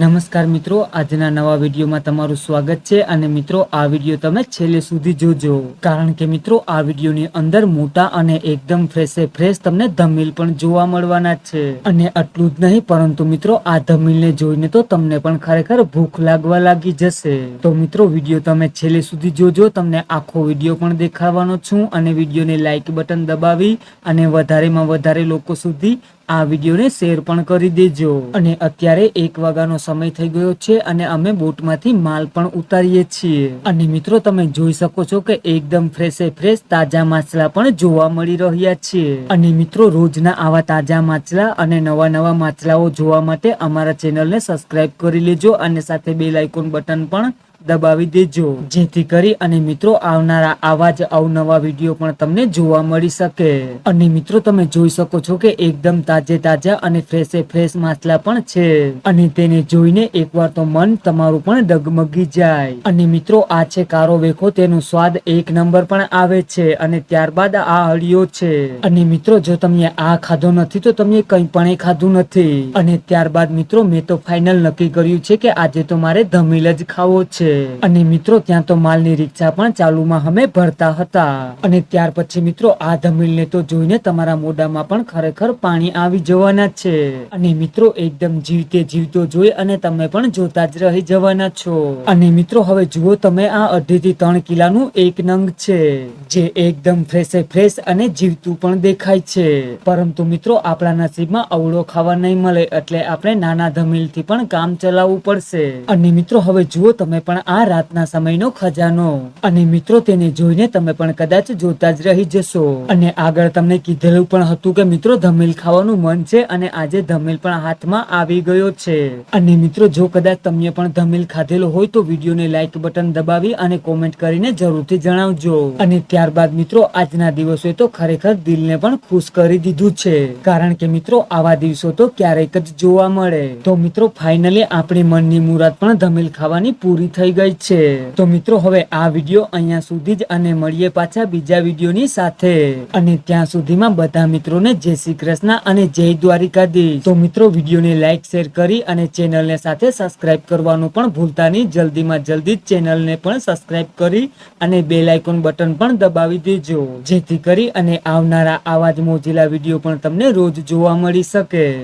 નમસ્કાર મિત્રો, આજના નવા વિડીયોમાં તમારું સ્વાગત છે અને મિત્રો, આ વીડિયો તમે છેલ્લે સુધી જોજો. કારણ કે મિત્રો, આ વિડીયોની અંદર મોટા અને એકદમ ફ્રેશે ફ્રેશ તમને ધમીલ પણ જોવા મળવાના છે. અને આટલું જ નહીં, પરંતુ મિત્રો, આ ધમીલને જોઈને તો તમને પણ ખરેખર ભૂખ લાગવા લાગી જશે. તો મિત્રો, વીડિયો તમે છેલ્લે સુધી જોજો, તમને આખો વીડિયો પણ દેખાડવાનો છું અને વિડીયોને લાઇક બટન દબાવી અને વધારેમાં વધારે લોકો સુધી આ વિડીયોને શેર પણ કરી દેજો. અને અત્યારે એક વાગ્યાનો સમય થઈ ગયો છે અને અમે બોટમાંથી માલ પણ ઉતારીએ છીએ. અને મિત્રો, તમે જોઈ શકો છો કે એકદમ ફ્રેશે ફ્રેશ તાજા માછલા પણ જોવા મળી રહ્યા છે. અને મિત્રો, રોજના આવા તાજા માછલા અને નવા નવા માછલાઓ જોવા માટે અમારા ચેનલને સબસ્ક્રાઇબ કરી લેજો અને સાથે બેલ આઇકોન બટન પણ દબાવી દેજો. જેથી કરી અને મિત્રો, આવનારા આવા જ અવનવા વીડિયો પણ તમને જોવા મળી શકે. અને મિત્રો, તમે જોઈ શકો છો કે એકદમ તાજે તાજા અને ફ્રેશે ફ્રેશ માછલા પણ છે. અને તેને જોઈને એકવાર તો મન તમારું પણ ડગમગી જાય. અને મિત્રો, આ છે કારો વેખો, તેનો સ્વાદ એક નંબર પણ આવે છે અને ત્યારબાદ આ હળિયો છે. અને મિત્રો, જો તમે આ ખાધો નથી, તો તમે કંઈ પણ ખાધું નથી. અને ત્યારબાદ મિત્રો, મેં તો ફાઇનલ નક્કી કર્યું છે કે આજે તો મારે ધમીલ જ ખાવો છે. અને મિત્રો, ત્યાં તો માલની રિક્ષા પણ ચાલુમાં અમે ભરતા હતા. અને ત્યાર પછી મિત્રો, આ ધમીલને તો જોઈને તમારા મોઢામાં પણ ખરેખર પાણી આવી જવાના છે. અને મિત્રો, એકદમ જીવતે જીવતો જોઈ અને તમે પણ જોતા જ રહી જવાના છો. અને મિત્રો, હવે જુઓ તમે આ અઢી થી ત્રણ કિલાનું એક નંગ છે, જે એકદમ ફ્રેશે ફ્રેશ અને જીવતું પણ દેખાય છે. પરંતુ મિત્રો, આપણા નસીબમાં અવળો ખાવા નહીં મળે એટલે આપણે નાના ધમીલથી પણ કામ ચલાવવું પડશે. અને મિત્રો, હવે જુઓ તમે પણ આ રાતના સમયનો ખજાનો. અને મિત્રો, તેને જોઈને તમે પણ કદાચ જોતા જ રહી જશો. અને આગળ તમને કીધેલું પણ હતું કે, મિત્રો, ધમીલ ખાવાનું મન છે અને આજે ધમીલ પણ હાથમાં આવી ગયો છે. અને મિત્રો, જો કદાચ તમને પણ ધમીલ ખાધેલો હોય તો વિડીયોને લાઈક બટન દબાવી અને કોમેન્ટ કરીને જરૂરથી જણાવજો. અને ત્યારબાદ, મિત્રો, આજના દિવસોએ તો ખરેખર દિલને પણ ખુશ કરી દીધું છે. કારણ કે, મિત્રો, આવા દિવસો તો ક્યારેક જ જોવા મળે. તો મિત્રો, ફાઇનલી આપણી મનની મુરાદ પણ ધમીલ ખાવાની પૂરી થઈ ગઈ છે. તો મિત્રો, હવે આ વીડિયો અહીંયા સુધી જ અને મળીએ પાછા બીજા વિડીયોની સાથે. અને ત્યાં સુધીમાં બધા મિત્રોને જય શ્રી કૃષ્ણ અને જય દ્વારિકાધીશ. તો મિત્રો, વિડીયોને લાઈક, શેર કરી અને ચેનલને સાથે સબસ્ક્રાઇબ કરવાનું પણ ભૂલતા નહીં. જલ્દીમાં જલ્દી ચેનલને પણ સબસ્ક્રાઇબ કરી અને બે લાઇકોન બટન પણ દબાવી દેજો. જેથી કરી અને આવનારા આવા જ મોજીલા વીડિયો પણ તમને રોજ જોવા મળી શકે.